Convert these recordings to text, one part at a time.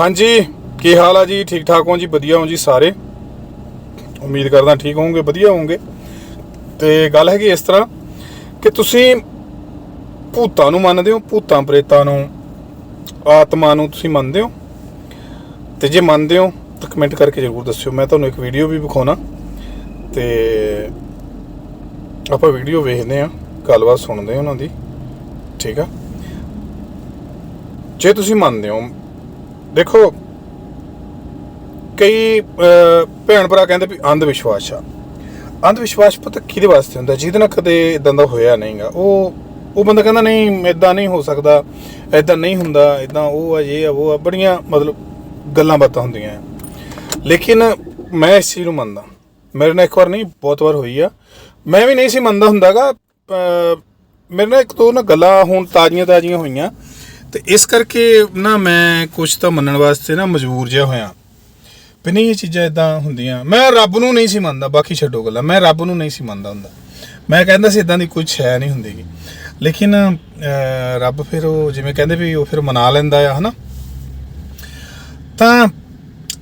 ਹਾਂਜੀ, ਕੀ ਹਾਲ ਆ ਜੀ? ਠੀਕ ਠਾਕ ਹੋ ਜੀ? ਵਧੀਆ ਹੋ ਜੀ ਸਾਰੇ? ਉਮੀਦ ਕਰਦਾ ਠੀਕ ਹੋਵੋਗੇ, ਵਧੀਆ ਹੋਵੋਗੇ। ਤੇ ਗੱਲ ਹੈਗੀ ਇਸ ਤਰ੍ਹਾਂ ਕਿ ਤੁਸੀਂ ਭੂਤਾਂ ਨੂੰ ਮੰਨਦੇ ਹੋ, ਭੂਤਾਂ ਪ੍ਰੇਤਾਂ ਨੂੰ, ਆਤਮਾ ਨੂੰ ਤੁਸੀਂ ਮੰਨਦੇ ਹੋ? ਤੇ ਜੇ ਮੰਨਦੇ ਹੋ, ਤਾਂ ਕਮੈਂਟ ਕਰਕੇ ਜ਼ਰੂਰ ਦੱਸਿਓ। ਮੈਂ ਤੁਹਾਨੂੰ ਇੱਕ ਵੀਡੀਓ ਵੀ ਵਿਖਾਉਣਾ। ਤੇ ਆਪਾਂ ਵੀਡੀਓ ਵੇਖਦੇ ਆ ਗੱਲਬਾਤ ਸੁਣਦੇ ਆ ਉਹਨਾਂ ਦੀ। ਠੀਕ ਆ? ਜੇ ਤੁਸੀਂ ਮੰਨਦੇ ਹੋ ਦੇਖੋ, ਕਈ ਭੈਣ ਭਰਾ ਕਹਿੰਦੇ ਵੀ ਅੰਧ ਵਿਸ਼ਵਾਸ ਆ। ਅੰਧ ਵਿਸ਼ਵਾਸ ਪਤਾ ਕਿਹਦੇ ਵਾਸਤੇ ਹੁੰਦਾ? ਜਿਹਦੇ ਨਾਲ ਕਦੇ ਇਦਾਂ ਦਾ ਹੋਇਆ ਨਹੀਂਗਾ ਉਹ ਉਹ ਬੰਦਾ ਕਹਿੰਦਾ, ਨਹੀਂ ਇਦਾਂ ਨਹੀਂ ਹੋ ਸਕਦਾ। ਇਦਾਂ ਨਹੀਂ ਹੁੰਦਾ। ਇਦਾਂ ਉਹ ਆ, ਇਹ ਆ, ਉਹ ਆ। ਬੜੀਆਂ ਮਤਲਬ ਗੱਲਾਂ ਬਾਤਾਂ ਹੁੰਦੀਆਂ ਲੇਕਿਨ ਮੈਂ ਇਸ ਚੀਜ਼ ਨੂੰ ਮੰਨਦਾ। ਮੇਰੇ ਨਾਲ ਇੱਕ ਵਾਰ ਨਹੀਂ, ਬਹੁਤ ਵਾਰ ਹੋਈ ਆ। ਮੈਂ ਵੀ ਨਹੀਂ ਸੀ ਮੰਨਦਾ ਹੁੰਦਾਗਾ। ਮੇਰੇ ਨਾਲ ਇੱਕ ਦੋ ਨਾ ਗੱਲਾਂ ਹੁਣ ਤਾਜ਼ੀਆਂ ਤਾਜ਼ੀਆਂ ਹੋਈਆਂ। ਤੇ ਇਸ ਕਰਕੇ ਨਾ ਮੈਂ ਕੁਝ ਤਾਂ ਮੰਨਣ ਵਾਸਤੇ ਨਾ ਮਜਬੂਰ ਜਿਹਾ ਹੋਇਆ। ਵੀ ਨਹੀਂ ਇਹ ਚੀਜ਼ਾਂ ਇਦਾਂ ਹੁੰਦੀਆਂ। ਮੈਂ ਰੱਬ ਨੂੰ ਨਹੀਂ ਸੀ ਮੰਨਦਾ, ਬਾਕੀ ਛੱਡੋ ਗੱਲਾਂ। ਮੈਂ ਰੱਬ ਨੂੰ ਨਹੀਂ ਸੀ ਮੰਨਦਾ ਹੁੰਦਾ। ਮੈਂ ਕਹਿੰਦਾ ਸੀ ਇਦਾਂ ਦੀ ਕੁਝ ਹੈ ਨਹੀਂ ਹੁੰਦੀਗੀ। ਲੇਕਿਨ ਰੱਬ ਫਿਰ ਉਹ ਜਿਵੇਂ ਕਹਿੰਦੇ ਵੀ ਉਹ ਫਿਰ ਮਨਾ ਲੈਂਦਾ ਆ, ਹਨਾ? ਤਾਂ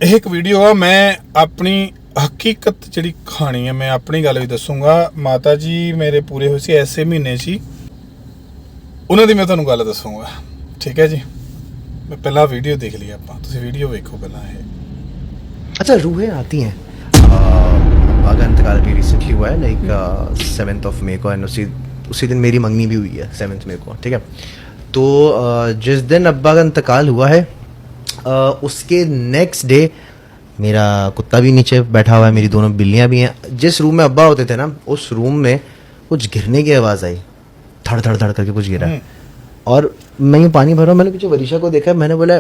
ਇਹ ਇੱਕ ਵੀਡੀਓ ਆ। ਮੈਂ ਆਪਣੀ ਹਕੀਕਤ ਜਿਹੜੀ ਕਹਾਣੀ ਹੈ ਮੈਂ ਆਪਣੀ ਗੱਲ ਵੀ ਦੱਸੂਗਾ। ਮਾਤਾ ਜੀ ਮੇਰੇ ਪੂਰੇ ਹੋਏ ਸੀ ਐਸੇ ਮਹੀਨੇ ਸੀ ਉਹਨਾਂ ਦੀ ਮੈਂ ਤੁਹਾਨੂੰ ਗੱਲ ਦੱਸੂਗਾ। ਠੀਕ ਹੈ ਜੀ ਮੈਂ ਪਹਿਲਾਂ ਵੀਡੀਓ ਦੇਖ ਲਈ ਆਪਾਂ ਤੁਸੀਂ ਵੀਡੀਓ ਵੇਖੋ ਪਹਿਲਾਂ ਇਹ अच्छा रूहें आती हैं अ, का इंतकाल भी रिसेंटली हुआ है लाइक सेवन्थ ऑफ मे को एंड उसी उसी दिन मेरी मंगनी भी हुई है सेवन्थ मे को ठीक है तो अ, जिस दिन अब्बा का इंतकाल हुआ है अ, उसके नेक्स्ट डे मेरा कुत्ता भी नीचे बैठा हुआ है मेरी दोनों बिल्लियाँ भी हैं जिस रूम में अब्बा होते थे ना उस रूम में कुछ गिरने की आवाज़ आई धड़ धड़ धड़ करके कुछ गिरा और मैं ये पानी भर रहा हूँ मैंने पीछे वरीशा को देखा मैंने बोला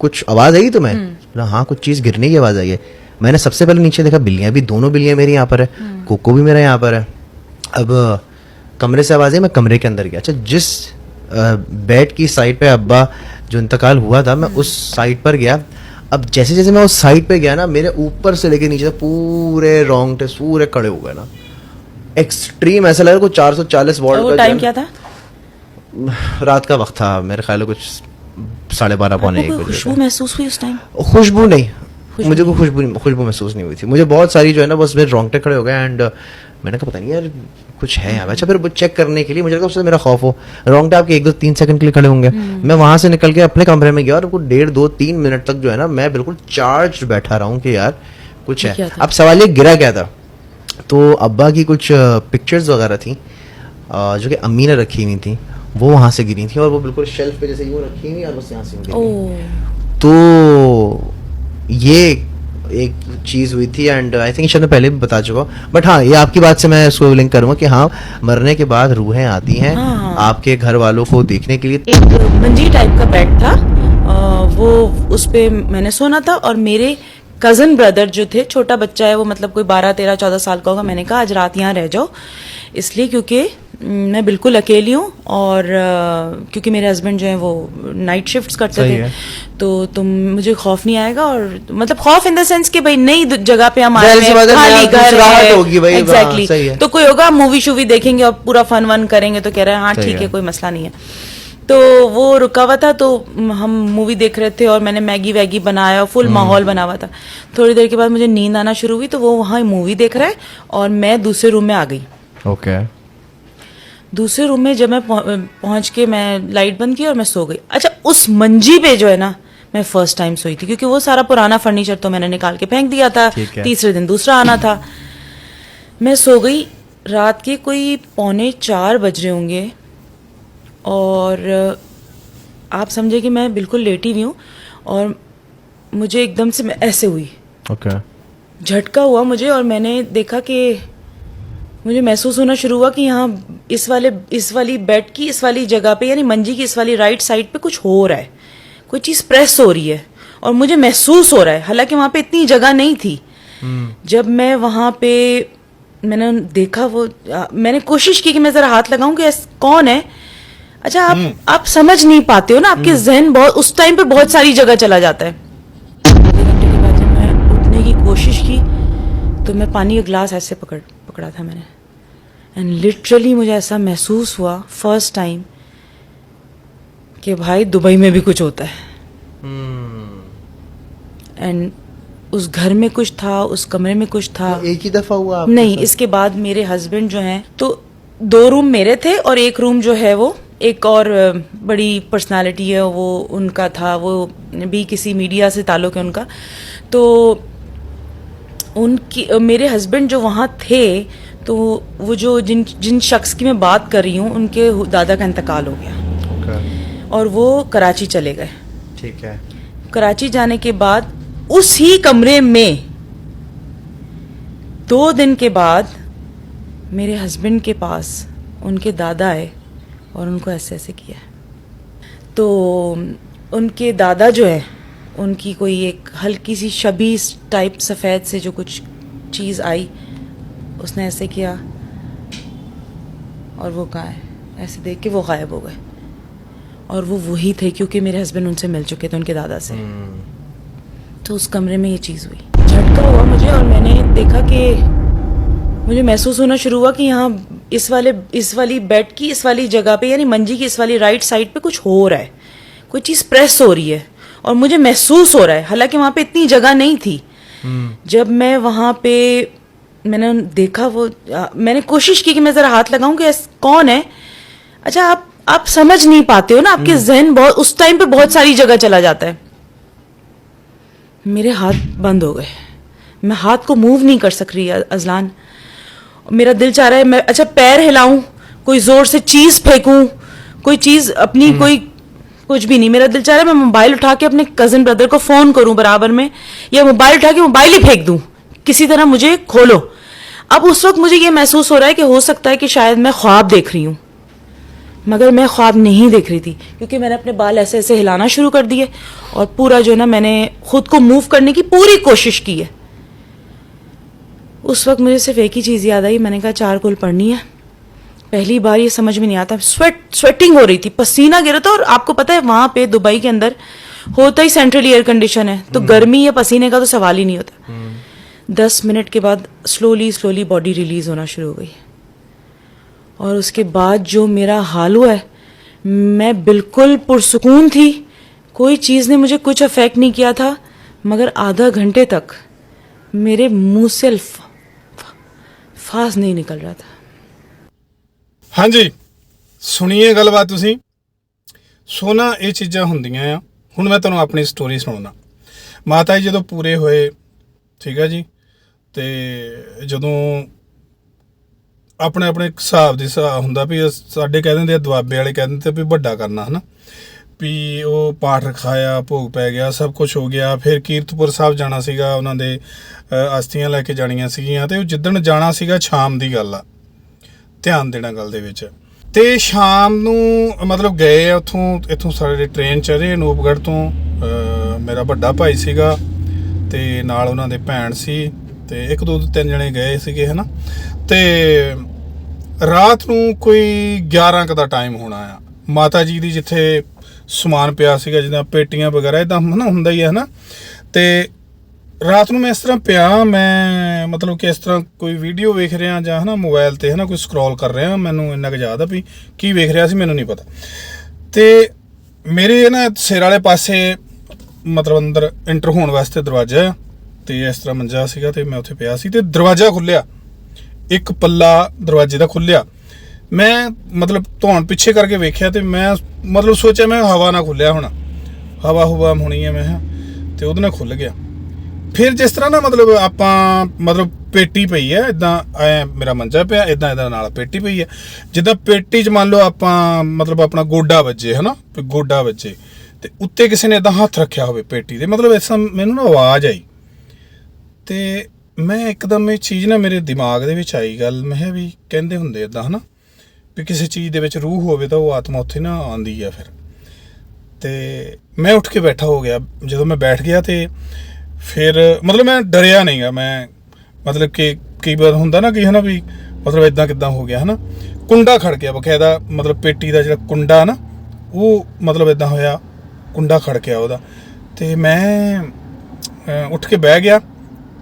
कुछ आवाज़ आई तुम्हें? बोला हाँ कुछ चीज़ गिरने की आवाज़ आई है। मैंने सबसे पहले नीचे देखा बिल्लियाँ भी दोनों बिल्लियाँ मेरी यहाँ पर है। कोको भी मेरा यहाँ पर है। अब कमरे से आवाज़ आई मैं कमरे के अंदर गया। अच्छा जिस बेड की साइड पे अब्बा जो इंतकाल हुआ था मैं उस साइड पर गया। अब जैसे जैसे मैं उस साइड पे गया ना मेरे ऊपर से लेके नीचे तक पूरे रोंगटे पूरे खड़े हो गए ना। एक्सट्रीम ऐसा लग रहा कुछ 440 वॉल्ट और वो का टाइम क्या था? रात का वक्त था मेरे ख्याल कुछ साढ़े बारह पौने एक बजे खुशबू महसूस हुई उस टाइम खुशबू नहीं। मुझे कोई खुशबू खुशबू महसूस नहीं हुई थी। मुझे बहुत सारी जो है ना बस मेरे रोंगटे खड़े हो गए एंड मैंने कहा पता नहीं यार कुछ है यहाँ अच्छा फिर वो चेक करने के लिए मुझे लगा उससे मेरा खौफ हो। रोंगटे आपके एक दो तीन सेकंड के लिए खड़े होंगे। मैं वहाँ से निकल के अपने कमरे में गया और डेढ़ दो तीन मिनट तक जो है ना मैं बिल्कुल चार्ज बैठा रहा हूँ कि यार कुछ है। अब सवाल ये गिरा क्या था? तो अब्बा की कुछ पिक्चर्स वगैरह थी। जो कि अम्मी ने रखी हुई थी वो वहाँ से गिरी थी और वो बिल्कुल शेल्फ पे जैसे यूँ रखी हुई और बस यहाँ से गिरी। तो ये एक चीज़ हुई थी एंड आई थिंक शायद मैं पहले भी बता चुका हूँ बट हाँ ये आपकी बात से मैं इसको लिंक करूँगा कि हाँ मरने के बाद रूहें आती हैं हाँ। आपके घर वालों को देखने के लिए। एक मंजी टाइप का बेड था अ, वो उस पे मैंने सोना था और मेरे कज़न ब्रदर जो थे छोटा बच्चा है वो मतलब कोई बारह तेरह चौदह साल का होगा मैंने कहा आज रात यहाँ रह जाओ। इसलिए क्योंकि म, बिल्कुल अकेली हूँ और अ, क्योंकि मेरे हस्बैंड जो है वो नाइट शिफ्ट्स करते थे। तो तुम मुझे खौफ नहीं आएगा और मतलब खौफ इन द सेंस कि भाई नई जगह पे हम आए हैं, खाली घर है। भाई, हाँ, एग्जैक्टली तो कोई होगा मूवी शूवी देखेंगे और पूरा फन वन करेंगे तो कह रहे हैं हाँ ठीक है। कोई मसला नहीं है। तो वो रुका हुआ था तो हम मूवी देख रहे थे और मैंने मैगी वैगी बनाया फुल हम्म। माहौल बना हुआ था। थोड़ी देर के बाद मुझे नींद आना शुरू हुई तो वो वहाँ मूवी देख रहा है और मैं दूसरे रूम में आ गई। ओके दूसरे रूम में जब मैं पहुं- पहुँच के मैं लाइट बंद की और मैं सो गई। अच्छा उस मंजी पे जो है ना मैं फ़र्स्ट टाइम सोई थी क्योंकि वो सारा पुराना फर्नीचर तो मैंने निकाल के फेंक दिया था तीसरे दिन दूसरा आना था। मैं सो गई रात के कोई पौने चार बज रहे होंगे और आप समझे कि मैं बिल्कुल लेटी हुई हूँ और मुझे एकदम से ऐसे हुई। ओके झटका हुआ मुझे और मैंने देखा कि मुझे महसूस होना शुरू हुआ कि यहाँ इस वाले इस वाली बेड की इस वाली जगह पे यानी मंजी की इस वाली राइट साइड पे कुछ हो रहा है। कोई चीज़ प्रेस हो रही है। और मुझे महसूस हो रहा है। हालाँकि वहाँ पे इतनी जगह नहीं थी। जब मैं वहाँ पे मैंने देखा वो आ, मैंने कोशिश की कि मैं ज़रा हाथ लगाऊँ कि कौन है? अच्छा आप आप समझ नहीं पाते हो ना आपके जहन बहुत उस टाइम पे बहुत सारी जगह चला जाता है। घंटे के बाद जब मैं उठने की कोशिश की तो मैं पानी का ग्लास ऐसे पकड़ पकड़ा था मैंने एंड लिटरली मुझे ऐसा महसूस हुआ फ़र्स्ट टाइम कि भाई दुबई में भी कुछ होता है एंड hmm. उस घर में कुछ था उस कमरे में कुछ था तो एक ही दफ़ा हुआ आपके नहीं साथ? इसके बाद मेरे हस्बैंड जो हैं तो दो रूम मेरे थे और एक रूम जो है वो एक और बड़ी पर्सनालिटी है वो उनका था वो भी किसी मीडिया से ताल्लुक है उनका तो उनकी मेरे हस्बैंड जो वहाँ थे तो वो जो जिन जिन शख्स की मैं बात कर रही हूँ उनके दादा का इंतकाल हो गया। Okay, और वो कराची चले गए। ठीक है। कराची जाने के बाद उस ही कमरे में दो दिन के बाद मेरे हस्बैंड के पास उनके दादा आए और उनको ऐसे ऐसे किया। तो उनके दादा जो है उनकी कोई एक हल्की सी शबी टाइप सफ़ेद से जो कुछ चीज़ आई उसने ऐसे किया और वो कहाँ है? ऐसे देख के वो गायब हो गए। और वो वही थे क्योंकि मेरे हस्बैंड उनसे मिल चुके थे उनके दादा से। तो उस कमरे में ये चीज़ हुई। झटका हुआ मुझे और मैंने देखा कि मुझे महसूस होना शुरू हुआ कि यहाँ इस वाले इस वाली बेड की इस वाली जगह पे यानी मंजी की इस वाली राइट साइड पे कुछ हो रहा है। कोई चीज़ प्रेस हो रही है। और मुझे महसूस हो रहा है। हालाँकि वहाँ पे इतनी जगह नहीं थी। जब मैं वहाँ पे मैंने देखा वो आ, मैंने कोशिश की कि मैं ज़रा हाथ लगाऊँ कि कौन है? अच्छा आप आप समझ नहीं पाते हो ना आपके जहन बहुत उस टाइम पे बहुत सारी जगह चला जाता है। मेरे हाथ बंद हो गए। मैं हाथ को मूव नहीं कर सक रही अजलान। मेरा दिल चाह रहा है मैं अच्छा पैर हिलाऊं कोई ज़ोर से चीज़ फेंकूं कोई चीज़ अपनी कोई कुछ भी नहीं। मेरा दिल चाह रहा है मैं मोबाइल उठा के अपने कजिन ब्रदर को फ़ोन करूँ बराबर में, या मोबाइल उठा के मोबाइल ही फेंक दूँ। किसी तरह मुझे खोलो। अब उस वक्त मुझे ये महसूस हो रहा है कि हो सकता है कि शायद मैं ख्वाब देख रही हूँ। मगर मैं ख्वाब नहीं देख रही थी, क्योंकि मैंने अपने बाल ऐसे ऐसे हिलाना शुरू कर दिए और पूरा जो है ना मैंने खुद को मूव करने की पूरी कोशिश की है। उस वक्त मुझे सिर्फ़ एक ही चीज़ याद आई, मैंने कहा चार कुल पढ़नी है। पहली बार ये समझ में नहीं आता। स्वेट स्वेटिंग हो रही थी। पसीना गिरा था और आपको पता है वहाँ पे दुबई के अंदर होता ही सेंट्रल एयर कंडीशन है। तो गर्मी या पसीने का तो सवाल ही नहीं होता। दस मिनट के बाद स्लोली स्लोली बॉडी रिलीज़ होना शुरू हो गई। और उसके बाद जो मेरा हाल हुआ है मैं बिल्कुल पुरसकून थी। कोई चीज़ ने मुझे कुछ अफेक्ट नहीं किया था मगर आधा घंटे तक मेरे मुँह से फास नहीं निकल रहा था। ਹਾਂਜੀ। ਸੁਣੀਏ ਗੱਲਬਾਤ ਤੁਸੀਂ। ਸੋਨਾ ਇਹ ਚੀਜ਼ਾਂ ਹੁੰਦੀਆਂ ਆ। ਹੁਣ ਮੈਂ ਤੁਹਾਨੂੰ ਆਪਣੀ ਸਟੋਰੀ ਸੁਣਾਉਣਾ ਮਾਤਾ ਜੀ ਜਦੋਂ ਪੂਰੇ ਹੋਏ, ਠੀਕ ਆ ਜੀ, ਤੇ ਜਦੋਂ ਆਪਣੇ ਆਪਣੇ ਹਿਸਾਬ ਦੇ ਹਿਸਾਬ ਹੁੰਦਾ ਵੀ ਅਸ- ਸਾਡੇ ਕਹਿ ਦਿੰਦੇ ਆ, ਦੁਆਬੇ ਵਾਲੇ ਕਹਿ ਦਿੰਦੇ ਵੀ ਵੱਡਾ ਕਰਨਾ, ਹਨਾ। ਵੀ ਉਹ ਪਾਠ ਰਖਾਇਆ, ਭੋਗ ਪੈ ਗਿਆ, ਸਭ ਕੁਝ ਹੋ ਗਿਆ। ਫਿਰ ਕੀਰਤਪੁਰ ਸਾਹਿਬ ਜਾਣਾ ਸੀਗਾ, ਉਹਨਾਂ ਦੇ ਅਸਥੀਆਂ ਲੈ ਕੇ ਜਾਣੀਆਂ ਸੀਗੀਆਂ, ਤੇ ਉਹ ਜਿੱਦਣ ਜਾਣਾ ਸੀਗਾ ਸ਼ਾਮ ਦੀ ਗੱਲ ਆ। ਧਿਆਨ ਦੇਣਾ ਗੱਲ ਦੇ ਵਿੱਚ। ਤੇ ਸ਼ਾਮ ਨੂੰ, ਮਤਲਬ ਗਏ ਆ ਉੱਥੋਂ, ਇੱਥੋਂ ਸਾਡੇ ਟ੍ਰੇਨ ਚੜੇ ਅਨੂਪਗੜ੍ਹ ਤੋਂ ਮੇਰਾ ਵੱਡਾ ਭਾਈ ਸੀਗਾ, ਤੇ ਨਾਲ ਉਹਨਾਂ ਦੇ ਭੈਣ ਸੀ, ਤੇ ਇੱਕ ਦੋ ਤਿੰਨ ਜਣੇ ਗਏ ਸੀਗੇ, ਹਨਾ। ਤੇ ਰਾਤ ਨੂੰ ਕੋਈ 11 ਕ ਦਾ ਟਾਈਮ ਹੋਣਾ ਆ। ਮਾਤਾ ਜੀ ਦੀ ਜਿੱਥੇ ਸਮਾਨ ਪਿਆ ਸੀਗਾ, ਜਿੱਦਾਂ ਪੇਟੀਆਂ ਵਗੈਰਾ ਇਦਾਂ ਹਨਾ ਹੁੰਦਾ ਹੀ ਹੈ ਹਨਾ। ਤੇ ਰਾਤ ਨੂੰ ਮੈਂ ਇਸ ਤਰ੍ਹਾਂ ਪਿਆ ਮੈਂ ਮਤਲਬ ਕਿ ਇਸ ਤਰ੍ਹਾਂ ਕੋਈ ਵੀਡੀਓ ਵੇਖ ਰਿਹਾ ਜਾਂ ਹਨਾ ਮੋਬਾਈਲ ਤੇ ਹਨਾ ਕੋਈ ਸਕਰੋਲ ਕਰ ਰਿਹਾ ਮੈਨੂੰ ਇੰਨਾ ਕੁ ਯਾਦ ਆ ਵੀ ਕੀ ਵੇਖ ਰਿਹਾ ਸੀ ਮੈਨੂੰ ਨਹੀਂ ਪਤਾ। ਤੇ ਮੇਰੇ ਨਾ ਸਿਰ ਵਾਲੇ ਪਾਸੇ ਮਤਲਬ ਅੰਦਰ ਐਂਟਰ ਹੋਣ ਵਾਸਤੇ ਦਰਵਾਜ਼ਾ ਆ ਤੇ ਇਸ ਤਰ੍ਹਾਂ ਮੰਜਾ ਸੀਗਾ ਤੇ ਮੈਂ ਉੱਥੇ ਪਿਆ ਸੀ ਤੇ ਦਰਵਾਜ਼ਾ ਖੁੱਲਿਆ ਇੱਕ ਪੱਲਾ ਦਰਵਾਜ਼ੇ ਦਾ ਖੁੱਲਿਆ ਮੈਂ ਮਤਲਬ ਧੌਣ ਪਿੱਛੇ ਕਰਕੇ ਵੇਖਿਆ ਤੇ ਮੈਂ ਮਤਲਬ ਸੋਚਿਆ ਮੈਂ ਹਵਾ ਨਾਲ ਖੁੱਲਿਆ ਹੋਣਾ। ਹਵਾ ਹੁਵਾ ਹੋਣੀ ਹੈ ਮੈਂ ਕਿਹਾ, ਤੇ ਉਹਦੇ ਨਾਲ ਖੁੱਲ ਗਿਆ। ਫਿਰ ਜਿਸ ਤਰ੍ਹਾਂ ਨਾ ਮਤਲਬ ਆਪਾਂ, ਮਤਲਬ ਪੇਟੀ ਪਈ ਹੈ ਇਦਾਂ ਐ ਮੇਰਾ ਮੰਜਾ ਪਿਆ ਇਦਾਂ ਇਹਦਾ ਨਾਲ ਪੇਟੀ ਪਈ ਹੈ। ਜਿੱਦਾਂ ਪੇਟੀ 'ਚ ਮੰਨ ਲਓ ਆਪਾਂ, ਮਤਲਬ ਆਪਣਾ ਗੋਡਾ ਵੱਜੇ, ਹਨਾ? ਵੀ ਗੋਡਾ ਵੱਜੇ, ਤੇ ਉੱਤੇ ਕਿਸੇ ਨੇ ਇਦਾਂ ਹੱਥ ਰੱਖਿਆ ਹੋਵੇ ਪੇਟੀ ਦੇ, ਮਤਲਬ ਇਸ ਤਰ੍ਹਾਂ ਮੈਨੂੰ ਨਾ ਆਵਾਜ਼ ਆਈ। ਤੇ ਮੈਂ ਇੱਕਦਮ ਇਹ ਚੀਜ਼ ਨਾ ਮੇਰੇ ਦਿਮਾਗ ਦੇ ਵਿੱਚ ਆਈ ਗੱਲ, ਮੈਂ ਕਿਹਾ ਵੀ ਕਹਿੰਦੇ ਹੁੰਦੇ ਇਦਾਂ ਹਨਾ? ਵੀ ਕਿਸੇ ਚੀਜ਼ ਦੇ ਵਿੱਚ ਰੂਹ ਹੋਵੇ ਤਾਂ ਉਹ ਆਤਮਾ ਉੱਥੇ ਨਾ ਆਉਂਦੀ ਆ ਫਿਰ। ਤੇ ਮੈਂ ਉੱਠ ਕੇ ਬੈਠਾ ਹੋ ਗਿਆ, ਜਦੋਂ ਮੈਂ ਬੈਠ ਗਿਆ ਤੇ ਫਿਰ, ਮਤਲਬ ਮੈਂ ਡਰਿਆ ਨਹੀਂਗਾ, ਮੈਂ ਮਤਲਬ ਕਿ ਕਈ ਵਾਰ ਹੁੰਦਾ ਨਾ ਕਿ ਹਨਾ ਵੀ ਮਤਲਬ ਇਦਾਂ ਕਿਦਾਂ ਹੋ ਗਿਆ, ਹਨਾ? ਕੁੰਡਾ ਖੜ ਗਿਆ, ਬਕਾਇਦਾ ਮਤਲਬ ਪੇਟੀ ਦਾ ਜਿਹੜਾ ਕੁੰਡਾ ਨਾ, ਉਹ ਮਤਲਬ ਇਦਾਂ ਹੋਇਆ, ਕੁੰਡਾ ਖੜ ਗਿਆ ਉਹਦਾ। ਤੇ ਮੈਂ ਉੱਠ ਕੇ ਬਹਿ ਗਿਆ,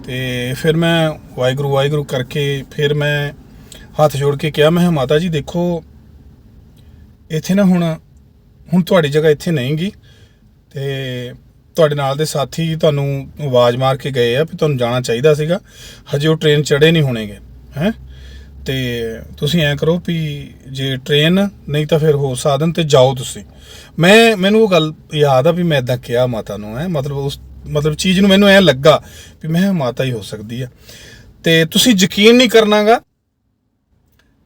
ਤੇ ਫਿਰ ਮੈਂ ਵਾਹਿਗੁਰੂ ਵਾਹਿਗੁਰੂ ਕਰਕੇ ਫਿਰ ਮੈਂ ਹੱਥ ਜੋੜ ਕੇ ਕਿਹਾ, ਮੈਂ ਮਾਤਾ ਜੀ, ਦੇਖੋ, ਇੱਥੇ ਨਾ ਹੁਣ ਹੁਣ ਤੁਹਾਡੀ ਜਗ੍ਹਾ ਇੱਥੇ ਨਹੀਂਗੀ ਤੇ ਤੁਹਾਡੇ ਨਾਲ ਦੇ ਸਾਥੀ ਤੁਹਾਨੂੰ ਆਵਾਜ਼ ਮਾਰ ਕੇ ਗਏ ਆ ਵੀ ਤੁਹਾਨੂੰ ਜਾਣਾ ਚਾਹੀਦਾ ਸੀਗਾ। ਹਜੇ ਉਹ ਟ੍ਰੇਨ ਚੜੇ ਨਹੀਂ ਹੋਣਗੇ, ਹੈ? ਤੇ ਤੁਸੀਂ ਐਂ ਕਰੋ ਵੀ ਜੇ ਟ੍ਰੇਨ ਨਹੀਂ ਤਾਂ ਫਿਰ ਹੋ ਸਾਧਨ ਤੇ ਜਾਓ ਤੁਸੀਂ। ਮੈਂ, ਮੈਨੂੰ ਉਹ ਗੱਲ ਯਾਦ ਆ ਵੀ ਮੈਂ ਇਦਾਂ ਕਿਹਾ ਮਾਤਾ ਨੂੰ, ਹੈ? ਮਤਲਬ ਉਸ, ਮਤਲਬ ਚੀਜ਼ ਨੂੰ ਮੈਨੂੰ ਐਂ ਲੱਗਾ ਵੀ ਮੈਂ ਕਿਹਾ ਮਾਤਾ ਹੀ ਹੋ ਸਕਦੀ ਆ। ਤੇ ਤੁਸੀਂ ਯਕੀਨ ਨਹੀਂ ਕਰਨਾਗਾ।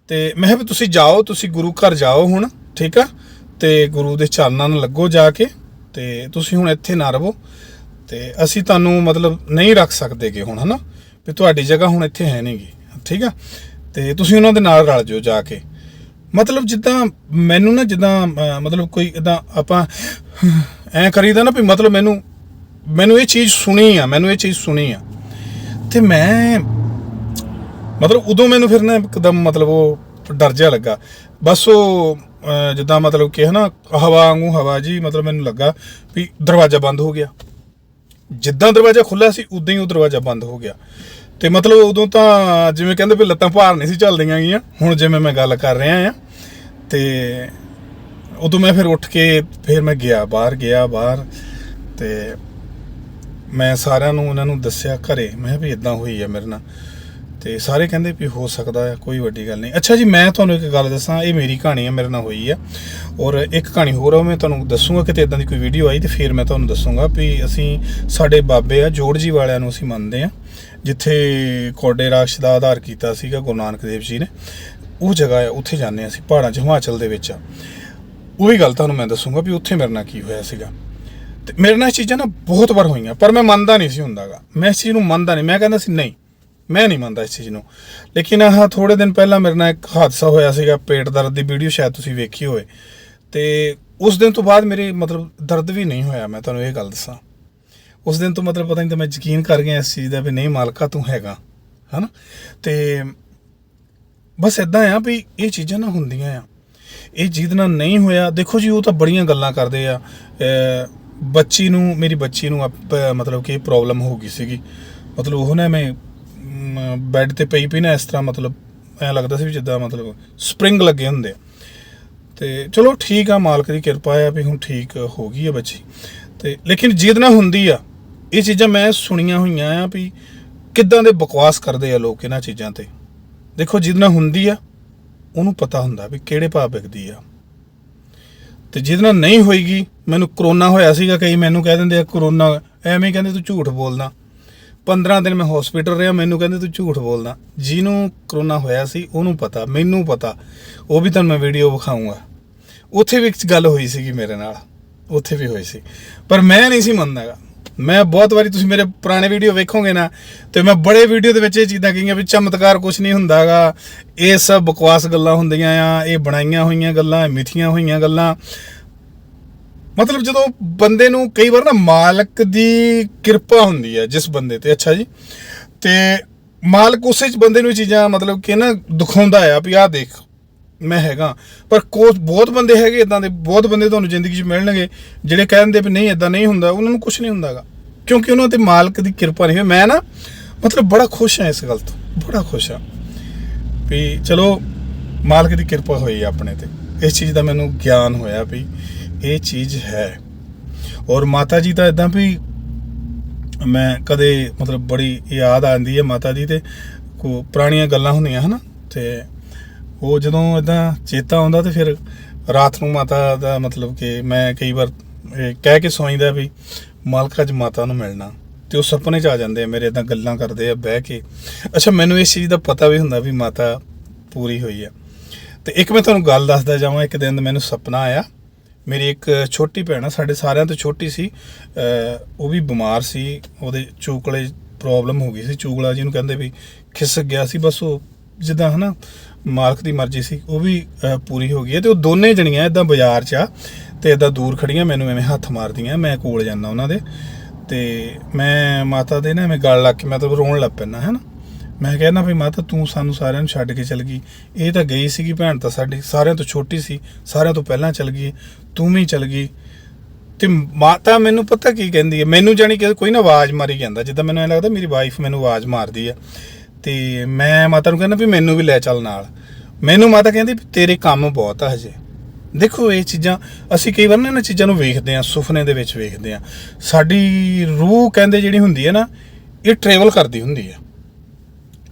ਤੇ ਮੈਂ ਕਿਹਾ ਵੀ ਤੁਸੀਂ ਜਾਓ, ਤੁਸੀਂ ਗੁਰੂ ਘਰ ਜਾਓ ਹੁਣ, ਠੀਕ ਆ? ਤੇ ਗੁਰੂ ਦੇ ਚਰਨਾਂ ਨਾਲ ਲੱਗੋ ਜਾ ਕੇ। ਤੇ ਤੁਸੀਂ ਹੁਣ ਇੱਥੇ ਨਾ ਰਹੋ ਤੇ ਅਸੀਂ ਤੁਹਾਨੂੰ ਮਤਲਬ ਨਹੀਂ ਰੱਖ ਸਕਦੇਗੇ ਹੁਣ, ਹਨਾ? ਵੀ ਤੁਹਾਡੀ ਜਗ੍ਹਾ ਹੁਣ ਇੱਥੇ ਹੈ ਨਹੀਂਗੀ ਠੀਕ ਆ? ਤੇ ਤੁਸੀਂ ਉਹਨਾਂ ਦੇ ਨਾਲ ਰਲ ਜਾਓ ਜਾ ਕੇ। ਮਤਲਬ ਜਿੱਦਾਂ ਮੈਨੂੰ ਨਾ ਜਿੱਦਾਂ ਮਤਲਬ ਕੋਈ ਇਦਾਂ ਆਪਾਂ ਐ ਕਰੀਦਾ ਨਾ ਵੀ ਮਤਲਬ ਮੈਨੂੰ ਮੈਨੂੰ ਇਹ ਚੀਜ਼ ਸੁਣੀ ਆ, ਮੈਨੂੰ ਇਹ ਚੀਜ਼ ਸੁਣੀ ਆ। ਤੇ ਮੈਂ ਮਤਲਬ ਉਦੋਂ ਮੈਨੂੰ ਫਿਰ ਨਾ ਇੱਕਦਮ ਮਤਲਬ ਉਹ ਡਰ ਜਿਹਾ ਲੱਗਾ। ਬਸ ਉਹ ਜਿੱਦਾਂ ਮਤਲਬ ਕਿ ਹਨਾ, ਹਵਾ ਵਾਂਗੂ ਹਵਾ ਜੀ, ਮਤਲਬ ਮੈਨੂੰ ਲੱਗਾ ਵੀ ਦਰਵਾਜ਼ਾ ਬੰਦ ਹੋ ਗਿਆ। ਜਿੱਦਾਂ ਦਰਵਾਜ਼ਾ ਖੁੱਲਿਆ ਸੀ, ਉਦਾਂ ਹੀ ਉਹ ਦਰਵਾਜ਼ਾ ਬੰਦ ਹੋ ਗਿਆ। ਤੇ ਮਤਲਬ ਉਦੋਂ ਤਾਂ ਜਿਵੇਂ ਕਹਿੰਦੇ ਵੀ ਲੱਤਾਂ ਭਾਰ ਨਹੀਂ ਸੀ ਚੱਲਦੀਆਂ ਗਈਆਂ, ਹੁਣ ਜਿਵੇਂ ਮੈਂ ਗੱਲ ਕਰ ਰਿਹਾ ਆ ਤੇ ਉਦੋਂ ਮੈਂ ਫਿਰ ਉੱਠ ਕੇ ਫਿਰ ਮੈਂ ਗਿਆ ਬਾਹਰ ਗਿਆ ਬਾਹਰ, ਤੇ ਮੈਂ ਸਾਰਿਆਂ ਨੂੰ ਉਹਨਾਂ ਨੂੰ ਦੱਸਿਆ ਘਰੇ, ਮੈਂ ਕਿਹਾ ਵੀ ਇਦਾਂ ਹੋਈ ਆ ਮੇਰੇ ਨਾਲ। ਤੇ ਸਾਰੇ ਕਹਿੰਦੇ ਵੀ ਹੋ ਸਕਦਾ ਹੈ, ਕੋਈ ਵੱਡੀ ਗੱਲ ਨਹੀਂ। ਅੱਛਾ ਜੀ, ਮੈਂ ਤੁਹਾਨੂੰ ਇੱਕ ਗੱਲ ਦੱਸਾਂ, ਇਹ ਮੇਰੀ ਕਹਾਣੀ ਹੈ, ਮੇਰੇ ਨਾਲ ਹੋਈ ਆ ਔਰ ਇੱਕ ਕਹਾਣੀ ਹੋਰ ਆ ਉਹ ਮੈਂ ਤੁਹਾਨੂੰ ਦੱਸੂਗਾ, ਕਿਤੇ ਇਦਾਂ ਦੀ ਕੋਈ ਵੀਡੀਓ ਆਈ ਤੇ ਫਿਰ ਮੈਂ ਤੁਹਾਨੂੰ ਦੱਸੂਗਾ ਵੀ ਅਸੀਂ ਸਾਡੇ ਬਾਬੇ ਆ, ਜੋੜ ਜੀ ਵਾਲਿਆਂ ਨੂੰ ਅਸੀਂ ਮੰਨਦੇ ਆ ਜਿੱਥੇ ਕੋਡੇ ਰਾਕਸ਼ ਦਾ ਆਧਾਰ ਕੀਤਾ ਸੀਗਾ, ਗੁਰੂ ਨਾਨਕ ਦੇਵ ਜੀ ਨੇ। ਉਹ ਜਗ੍ਹਾ ਆ ਉੱਥੇ ਜਾਂਦੇ ਹਾਂ ਅਸੀਂ, ਪਹਾੜਾਂ 'ਚ, ਹਿਮਾਚਲ ਦੇ ਵਿੱਚ ਆ। ਉਹੀ ਗੱਲ ਤੁਹਾਨੂੰ ਮੈਂ ਦੱਸੂਗਾ ਵੀ ਉੱਥੇ ਮੇਰੇ ਨਾਲ ਕੀ ਹੋਇਆ ਸੀਗਾ। ਤੇ ਮੇਰੇ ਨਾਲ ਇਹ ਚੀਜ਼ਾਂ ਨਾ ਬਹੁਤ ਵਾਰ ਹੋਈਆਂ, ਪਰ ਮੈਂ ਮੰਨਦਾ ਨਹੀਂ ਸੀ ਹੁੰਦਾਗਾ। ਮੈਂ ਇਸ ਚੀਜ਼ ਨੂੰ ਮੰਨਦਾ ਨਹੀਂ, ਮੈਂ ਕਹਿੰਦਾ ਸੀ, ਨਹੀਂ ਮੈਂ ਨਹੀਂ ਮੰਨਦਾ ਇਸ ਚੀਜ਼ ਨੂੰ। ਲੇਕਿਨ ਆਹ ਥੋੜੇ ਦਿਨ ਪਹਿਲਾਂ ਮੇਰੇ ਨਾਲ ਇੱਕ ਹਾਦਸਾ ਹੋਇਆ ਸੀਗਾ, ਪੇਟ ਦਰਦ ਦੀ ਵੀਡੀਓ ਸ਼ਾਇਦ ਤੁਸੀਂ ਵੇਖੀ ਹੋਵੇ। ਤੇ ਉਸ ਦਿਨ ਤੋਂ ਬਾਅਦ ਮੇਰੇ ਮਤਲਬ ਦਰਦ ਵੀ ਨਹੀਂ ਹੋਇਆ, ਮੈਂ ਤੁਹਾਨੂੰ ਇਹ ਗੱਲ ਦੱਸਾਂ। ਉਸ ਦਿਨ ਤੋਂ ਮਤਲਬ ਪਤਾ ਨਹੀਂ ਤਾਂ ਮੈਂ ਯਕੀਨ ਕਰ ਗਿਆ ਇਸ ਚੀਜ਼ ਦਾ ਵੀ ਨਹੀਂ ਮਾਲਕਾ ਤੂੰ ਹੈਗਾ, ਹਨਾ? ਤੇ ਬਸ ਇਦਾਂ ਆ ਵੀ ਇਹ ਚੀਜ਼ਾਂ ਨਾ ਹੁੰਦੀਆਂ ਆ। ਇਹ ਜਿਹਦੇ ਨਾਲ ਨਹੀਂ ਹੋਇਆ। ਦੇਖੋ ਜੀ, ਉਹ ਤਾਂ ਬੜੀਆਂ ਗੱਲਾਂ ਕਰਦੇ ਆ। ਬੱਚੀ ਨੂੰ, ਮੇਰੀ ਬੱਚੀ ਨੂੰ ਅਪ- ਮਤਲਬ ਕਿ ਪ੍ਰੋਬਲਮ ਹੋ ਗਈ ਸੀਗੀ। ਮਤਲਬ ਉਹ ਨਾ ਮੈਂ ਬੈੱਡ ਤੇ ਪਈ ਪਈ ਨਾ, ਇਸ ਤਰ੍ਹਾਂ ਮਤਲਬ ਐ ਲੱਗਦਾ ਸੀ ਵੀ ਜਿੱਦਾਂ ਮਤਲਬ ਸਪ੍ਰਿੰਗ ਲੱਗੇ ਹੁੰਦੇ ਆ। ਤੇ ਚਲੋ ਠੀਕ ਆ, ਮਾਲਕ ਦੀ ਕਿਰਪਾ ਆ ਵੀ ਹੁਣ ਠੀਕ ਹੋ ਗਈ ਆ ਬੱਚੀ। ਤੇ ਲੇਕਿਨ ਜਿਹਦੇ ਨਾਲ ਹੁੰਦੀ ਆ, ਇਹ ਚੀਜ਼ਾਂ ਮੈਂ ਸੁਣੀਆਂ ਹੋਈਆਂ ਆ ਵੀ ਕਿੱਦਾਂ ਦੇ ਬਕਵਾਸ ਕਰਦੇ ਆ ਲੋਕ ਇਹਨਾਂ ਚੀਜ਼ਾਂ ਤੇ। ਦੇਖੋ ਜਿਹਦੇ ਨਾਲ ਹੁੰਦੀ ਆ, ਉਹਨੂੰ ਪਤਾ ਹੁੰਦਾ ਵੀ ਕਿਹੜੇ ਭਾਅ ਵਿਕਦੀ ਆ। ਤੇ ਜਿਹਦੇ ਨਾਲ ਨਹੀਂ ਹੋਏਗੀ ਮੈਨੂੰ ਕਰੋਨਾ ਹੋਇਆ ਸੀਗਾ, ਕਈ ਮੈਨੂੰ ਕਹਿ ਦਿੰਦੇ ਆ, ਕਰੋਨਾ, ਐਵੇਂ ਹੀ ਕਹਿੰਦੇ ਤੂੰ ਝੂਠ ਬੋਲਦਾ। 15 ਦਿਨ ਮੈਂ ਹਸਪੀਟਲ ਰਿਹਾ, ਮੈਨੂੰ ਕਹਿੰਦੇ ਤੂੰ ਝੂਠ ਬੋਲਦਾ। ਜਿਹਨੂੰ ਕਰੋਨਾ ਹੋਇਆ ਸੀ, ਉਹਨੂੰ ਪਤਾ, ਮੈਨੂੰ ਪਤਾ, ਉਹ ਵੀ ਤੁਹਾਨੂੰ ਮੈਂ ਵੀਡੀਓ ਵਿਖਾਉਂਗਾ ਉੱਥੇ ਵੀ ਇੱਕ ਗੱਲ ਹੋਈ ਸੀਗੀ ਮੇਰੇ ਨਾਲ, ਉੱਥੇ ਵੀ ਹੋਈ ਸੀ। ਪਰ ਮੈਂ ਨਹੀਂ ਸੀ ਮੰਨਦਾਗਾ ਮੈਂ ਬਹੁਤ ਵਾਰੀ ਤੁਸੀਂ ਮੇਰੇ ਪੁਰਾਣੇ ਵੀਡੀਓ ਵੇਖੋਗੇ ਨਾ, ਤੇ ਮੈਂ ਬੜੇ ਵੀਡੀਓ ਦੇ ਵਿੱਚ ਇਹ ਚੀਜ਼ਾਂ ਕਹੀਆਂ ਵੀ ਚਮਤਕਾਰ ਕੁਝ ਨਹੀਂ ਹੁੰਦਾਗਾ। ਇਹ ਸਭ ਬਕਵਾਸ ਗੱਲਾਂ ਹੁੰਦੀਆਂ ਆ, ਇਹ ਬਣਾਈਆਂ ਹੋਈਆਂ ਗੱਲਾਂ ਮਿੱਥੀਆਂ ਹੋਈਆਂ ਗੱਲਾਂ। ਮਤਲਬ ਜਦੋਂ ਬੰਦੇ ਨੂੰ ਕਈ ਵਾਰ ਨਾ ਮਾਲਕ ਦੀ ਕਿਰਪਾ ਹੁੰਦੀ ਹੈ ਜਿਸ ਬੰਦੇ ਤੇ, ਅੱਛਾ ਜੀ। ਤੇ ਮਾਲਕ ਉਸੇ ਚ ਬੰਦੇ ਨੂੰ ਇਹ ਚੀਜ਼ਾਂ ਮਤਲਬ ਕਿ ਨਾ ਦੁਖਾਉਂਦਾ ਆ ਵੀ ਆਹ ਦੇਖ, ਮੈਂ ਹੈਗਾ। ਪਰ ਕੋਸ ਬਹੁਤ ਬੰਦੇ ਹੈਗੇ ਇਦਾਂ ਦੇ, ਬਹੁਤ ਬੰਦੇ ਤੁਹਾਨੂੰ ਜ਼ਿੰਦਗੀ 'ਚ ਮਿਲਣਗੇ ਜਿਹੜੇ ਕਹਿੰਦੇ ਵੀ ਨਹੀਂ ਇਦਾਂ ਨਹੀਂ ਹੁੰਦਾ, ਉਹਨਾਂ ਨੂੰ ਕੁਝ ਨਹੀਂ ਹੁੰਦਾਗਾ। ਕਿਉਂਕਿ ਉਹਨਾਂ ਤੇ ਮਾਲਕ ਦੀ ਕਿਰਪਾ ਨਹੀਂ ਹੋਈ। ਮੈਂ ਨਾ ਮਤਲਬ ਬੜਾ ਖੁਸ਼ ਹਾਂ ਇਸ ਗੱਲ ਤੋਂ, ਬੜਾ ਖੁਸ਼ ਹਾਂ ਵੀ ਚਲੋ ਮਾਲਕ ਦੀ ਕਿਰਪਾ ਹੋਈ ਹੈ ਆਪਣੇ ਤੇ। ਇਸ ਚੀਜ਼ ਦਾ ਮੈਨੂੰ ਗਿਆਨ ਹੋਇਆ ਵੀ ਇਹ ਚੀਜ਼ ਹੈ। ਔਰ ਮਾਤਾ ਜੀ ਦਾ ਇਦਾਂ ਵੀ ਮੈਂ ਕਦੇ ਮਤਲਬ ਬੜੀ ਯਾਦ ਆਉਂਦੀ ਹੈ ਮਾਤਾ ਜੀ ਤੇ ਕੋ ਪੁਰਾਣੀਆਂ ਗੱਲਾਂ ਹੁੰਦੀਆਂ, ਹਨਾ? ਤੇ ਉਹ ਜਦੋਂ ਇਦਾਂ ਚੇਤਾ ਆਉਂਦਾ ਤੇ ਫਿਰ ਰਾਤ ਨੂੰ ਮਾਤਾ ਦਾ ਮਤਲਬ ਕਿ ਮੈਂ ਕਈ ਵਾਰ, ਇਹ ਕਹਿ ਕੇ ਸੌਂਈਦਾ ਵੀ ਮਾਲਕਾ ਚ ਮਾਤਾ ਨੂੰ ਮਿਲਣਾ। ਤੇ ਉਹ ਸੁਪਨੇ ਚ ਆ ਜਾਂਦੇ ਆ, ਮੇਰੇ ਇਦਾਂ ਗੱਲਾਂ ਕਰਦੇ ਆ, ਬਹਿ ਕੇ। ਅੱਛਾ, ਮੈਨੂੰ ਇਸ ਚੀਜ਼ ਦਾ ਪਤਾ ਵੀ ਹੁੰਦਾ ਵੀ ਮਾਤਾ ਪੂਰੀ ਹੋਈ ਆ ਤੇ ਇੱਕ ਮੈਂ ਤੁਹਾਨੂੰ ਗੱਲ ਦੱਸਦਾ ਜਾਵਾਂ, ਇੱਕ ਦਿਨ ਮੈਨੂੰ ਸੁਪਨਾ ਆਇਆ। ਮੇਰੀ ਇੱਕ ਛੋਟੀ ਭੈਣ ਆ, ਸਾਡੇ ਸਾਰਿਆਂ ਤੋਂ ਛੋਟੀ ਸੀ ਉਹ ਵੀ ਬਿਮਾਰ ਸੀ, ਉਹਦੇ ਚੂਕਲੇ ਪ੍ਰੋਬਲਮ ਹੋ ਗਈ ਸੀ, ਚੂਕਲਾ ਜਿਹਨੂੰ ਕਹਿੰਦੇ ਵੀ ਖਿਸਕ ਗਿਆ ਸੀ, ਬਸ ਉਹ ਜਿੱਦਾਂ ਹਨਾ, ਮਾਲਕ ਦੀ ਮਰਜ਼ੀ ਸੀ, ਉਹ ਵੀ ਪੂਰੀ ਹੋ ਗਈ ਹੈ ਤੇ ਉਹ ਦੋਨੇ ਜਣੀਆਂ ਇਦਾਂ ਬਾਜ਼ਾਰ 'ਚ ਆ ਤੇ ਇਦਾਂ ਦੂਰ ਖੜੀਆਂ, ਮੈਨੂੰ ਐਵੇਂ ਹੱਥ ਮਾਰਦੀਆਂ, ਮੈਂ ਕੋਲ ਜਾਂਦਾ ਉਹਨਾਂ ਦੇ ਤੇ ਮੈਂ ਮਾਤਾ ਦੇ ਨਾ ਐਵੇਂ ਗੱਲ ਲੱਗ ਕੇ ਮੈਂ ਤਾਂ ਰੋਣ ਲੱਗ ਪੈਣਾ ਹੈ ਨਾ ਮੈਂ ਕਹਿੰਦਾ ਵੀ ਮਾਤਾ ਤੂੰ ਸਾਨੂੰ ਸਾਰਿਆਂ ਨੂੰ ਛੱਡ ਕੇ ਚਲ ਗਈ। ਇਹ ਤਾਂ ਗਈ ਸੀਗੀ ਭੈਣ ਤਾਂ ਸਾਡੀ ਸਾਰਿਆਂ ਤੋਂ ਛੋਟੀ ਸੀ, ਸਾਰਿਆਂ ਤੋਂ ਪਹਿਲਾਂ ਚਲ ਗਈ, ਤੂੰ ਵੀ ਚਲ ਗਈ। ਤੇ ਮਾਤਾ ਮੈਨੂੰ ਪਤਾ ਕੀ ਕਹਿੰਦੀ ਹੈ? ਮੈਨੂੰ ਜਾਣੀ ਕਿ ਕੋਈ ਨਾ ਆਵਾਜ਼ ਮਾਰੀ ਜਾਂਦਾ, ਜਿੱਦਾਂ ਮੈਨੂੰ ਐ ਲੱਗਦਾ ਮੇਰੀ ਵਾਈਫ ਮੈਨੂੰ ਆਵਾਜ਼ ਮਾਰਦੀ ਆ। ਤੇ ਮੈਂ ਮਾਤਾ ਨੂੰ ਕਹਿੰਦਾ ਵੀ ਮੈਨੂੰ ਵੀ ਲੈ ਚੱਲ ਨਾਲ। ਮੈਨੂੰ ਮਾਤਾ ਕਹਿੰਦੀ ਵੀ ਤੇਰੇ ਕੰਮ ਬਹੁਤ ਆ ਹਜੇ। ਦੇਖੋ ਇਹ ਚੀਜ਼ਾਂ, ਅਸੀਂ ਕਈ ਵਾਰ ਨਾ ਇਹਨਾਂ ਚੀਜ਼ਾਂ ਨੂੰ ਵੇਖਦੇ ਆ ਸੁਪਨੇ ਦੇ ਵਿੱਚ ਵੇਖਦੇ ਆ ਸਾਡੀ ਰੂਹ ਕਹਿੰਦੇ ਜਿਹੜੀ ਹੁੰਦੀ ਹੈ ਨਾ, ਇਹ ਟਰੈਵਲ ਕਰਦੀ ਹੁੰਦੀ ਹੈ।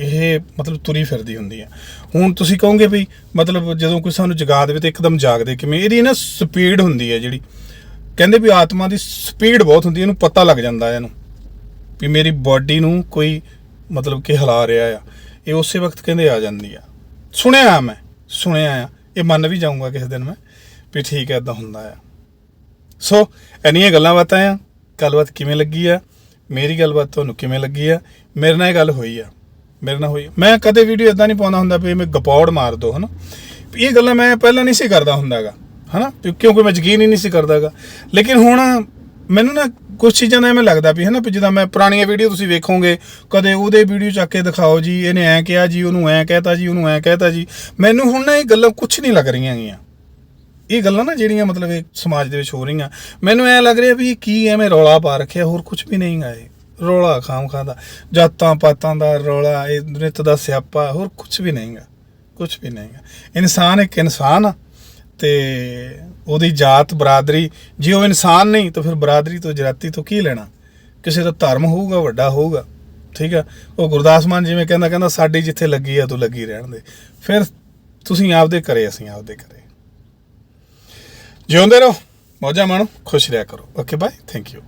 ਇਹ ਮਤਲਬ ਤੁਰੀ ਫਿਰਦੀ ਹੁੰਦੀ ਆ ਹੁਣ ਤੁਸੀਂ ਕਹੋਗੇ ਵੀ ਮਤਲਬ ਜਦੋਂ ਕੋਈ ਸਾਨੂੰ ਜਗਾ ਦੇਵੇ ਤੇ ਇੱਕਦਮ ਜਾਗਦੇ ਕਿਵੇਂ? ਇਹਦੀ ਨਾ ਸਪੀਡ ਹੁੰਦੀ ਹੈ ਜਿਹੜੀ। ਕਹਿੰਦੇ ਵੀ ਆਤਮਾ ਦੀ ਸਪੀਡ ਬਹੁਤ ਹੁੰਦੀ ਇਹਨੂੰ ਪਤਾ ਲੱਗ ਜਾਂਦਾ ਇਹਨੂੰ। ਵੀ ਮੇਰੀ ਬਾਡੀ ਨੂੰ ਕੋਈ ਮਤਲਬ ਕਿ ਹਿਲਾ ਰਿਹਾ ਆ। ਇਹ ਉਸੇ ਵਕਤ ਕਹਿੰਦੇ ਆ ਜਾਂਦੀ ਆ। ਸੁਣਿਆ ਮੈਂ, ਸੁਣਿਆ ਆ। ਇਹ ਮੰਨ ਵੀ ਜਾਊਂਗਾ ਕਿਸੇ ਦਿਨ ਮੈਂ ਵੀ ਠੀਕ ਹੈ ਇਦਾਂ ਹੁੰਦਾ ਆ। ਸੋ ਇੰਨੀਆਂ ਗੱਲਾਂ ਬਾਤਾਂ ਆ। ਗੱਲਬਾਤ ਕਿਵੇਂ ਲੱਗੀ ਆ? ਮੇਰੀ ਗੱਲਬਾਤ ਤੁਹਾਨੂੰ ਕਿਵੇਂ ਲੱਗੀ ਆ? ਮੇਰੇ ਨਾਲ ਇਹ ਗੱਲ ਹੋਈ ਆ। ਮੇਰੇ ਨਾਲ ਹੋਈ। ਮੈਂ ਕਦੇ ਵੀਡੀਓ ਇਦਾਂ ਨਹੀਂ ਪਾਉਂਦਾ ਹੁੰਦਾ ਵੀ ਮੈਂ ਗਪੌੜ ਮਾਰ ਦੋ, ਹਨਾ? ਵੀ ਇਹ ਗੱਲਾਂ ਮੈਂ ਪਹਿਲਾਂ ਨਹੀਂ ਸੀ ਕਰਦਾ ਹੁੰਦਾਗਾ, ਹਨਾ? ਵੀ ਕਿਉਂਕਿ ਮੈਂ ਯਕੀਨ ਹੀ ਨਹੀਂ ਸੀ ਕਰਦਾਗਾ। ਲੇਕਿਨ ਹੁਣ ਮੈਨੂੰ ਨਾ ਕੁਝ ਚੀਜ਼ਾਂ ਦਾ ਐਵੇਂ ਲੱਗਦਾ ਵੀ, ਹਨਾ, ਵੀ ਜਿੱਦਾਂ ਮੈਂ ਪੁਰਾਣੀਆਂ ਵੀਡੀਓ ਤੁਸੀਂ ਵੇਖੋਗੇ, ਕਦੇ ਉਹਦੇ ਵੀਡੀਓ ਚੱਕ ਕੇ ਦਿਖਾਓ ਜੀ, ਇਹਨੇ ਐ ਕਿਹਾ ਜੀ, ਉਹਨੂੰ ਐ ਕਹਿਤਾ ਜੀ, ਉਹਨੂੰ ਐ ਕਹਿਤਾ ਜੀ। ਮੈਨੂੰ ਹੁਣ ਨਾ ਇਹ ਗੱਲਾਂ ਕੁਝ ਨਹੀਂ ਲੱਗ ਰਹੀਆਂ ਗੀਆਂ ਇਹ ਗੱਲਾਂ ਨਾ ਜਿਹੜੀਆਂ ਮਤਲਬ ਇਹ ਸਮਾਜ ਦੇ ਵਿੱਚ ਹੋ ਰਹੀਆਂ। ਮੈਨੂੰ ਐ ਲੱਗ ਰਿਹਾ ਵੀ ਇਹ ਕੀ ਐਵੇਂ ਰੌਲਾ ਪਾ ਰੱਖਿਆ, ਹੋਰ ਕੁਝ ਵੀ ਨਹੀਂ ਗਾ ਇਹ। ਰੌਲਾ ਖਾਮ ਖਾਂਦਾ, ਜਾਤਾਂ ਪਾਤਾਂ ਦਾ ਰੌਲਾ, ਇਹ ਨਿਤ ਦਾ ਸਿਆਪਾ, ਹੋਰ ਕੁਝ ਵੀ ਨਹੀਂਗਾ ਕੁਝ ਵੀ ਨਹੀਂਗਾ ਇਨਸਾਨ ਇੱਕ ਇਨਸਾਨ ਆ ਤੇ ਉਹਦੀ ਜਾਤ ਬਰਾਦਰੀ, ਜੇ ਉਹ ਇਨਸਾਨ ਨਹੀਂ ਤਾਂ ਫਿਰ ਬਰਾਦਰੀ ਤੋਂ ਜਰਾਤੀ ਤੋਂ ਕੀ ਲੈਣਾ? ਕਿਸੇ ਦਾ ਧਰਮ ਹੋਊਗਾ, ਵੱਡਾ ਹੋਊਗਾ, ਠੀਕ ਆ? ਉਹ ਗੁਰਦਾਸ ਮਾਨ ਜਿਵੇਂ ਕਹਿੰਦਾ ਕਹਿੰਦਾ ਸਾਡੀ ਜਿੱਥੇ ਲੱਗੀ ਆ ਤੂੰ ਲੱਗੀ ਰਹਿਣ ਦੇ। ਫਿਰ ਤੁਸੀਂ ਆਪਦੇ ਕਰੇ ਅਸੀਂ ਆਪਦੇ ਕਰੇ ਜਿਉਂਦੇ ਰਹੋ, ਮੌਜਾਂ ਮਾਣੋ, ਖੁਸ਼ ਰਿਹਾ ਕਰੋ। Okay, bye thank you